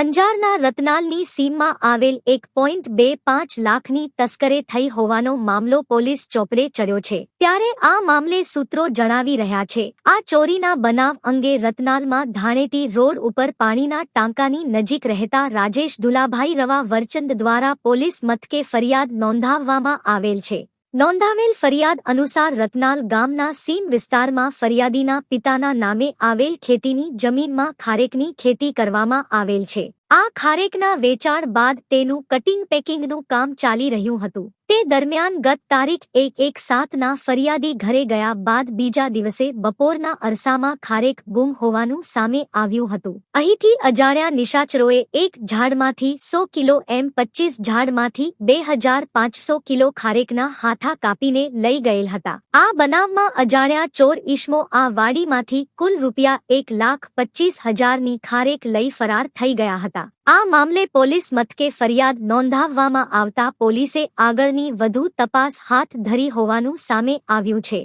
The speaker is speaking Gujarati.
અંજારના રતનાલની સીમમાં આવેલ એક પોઈન્ટ બે પાંચ લાખની તસ્કરે થઈ હોવાનો મામલો પોલીસ ચોપડે ચડ્યો છે. ત્યારે આ મામલે સૂત્રો જણાવી રહ્યા છે. આ ચોરીના બનાવ અંગે રતનાલમાં ધાણેટી રોડ ઉપર પાણીના ટાંકાની નજીક રહેતા રાજેશ દુલાભાઈ રવા વરચંદ દ્વારા પોલીસ મથકે ફરિયાદ નોંધાવવામાં આવેલ છે. નોંધાવેલ ફરિયાદ અનુસાર રતનાલ ગામના સીમ વિસ્તારમાં ફરિયાદીના પિતાના નામે આવેલ ખેતીની જમીનમાં ખારેકની ખેતી કરવામાં આવેલ છે. આ ખારેકના વેચાણ બાદ તેનું કટિંગ પેકિંગનું કામ ચાલી રહ્યું હતું. દરમિયાન ગત તારીખ એક એક સાતના ફરિયાદી ઘરે ગયા બાદ બીજા દિવસે બપોરના અરસામાં ખારેક ગુમ હોવાનું સામે આવ્યું હતું. અહીંથી અજાણ્યા નિશાચરોએ એક ઝાડમાંથી સો કિલો એમ પચીસ ઝાડમાંથી બે હજાર પાંચસો કિલો ખારેકના હાથા કાપીને લઈ ગયેલ હતા. આ બનાવમાં અજાણ્યા ચોર ઈશ્મો આ વાડીમાંથી કુલ રૂપિયા એક લાખ પચીસ હજારની ખારેક લઈ ફરાર થઈ ગયા હતા. આ મામલે પોલીસ મથકે ફરિયાદ નોંધાવવામાં આવતા પોલીસે આગળની વધુ તપાસ હાથ ધરી હોવાનું સામે આવ્યું છે.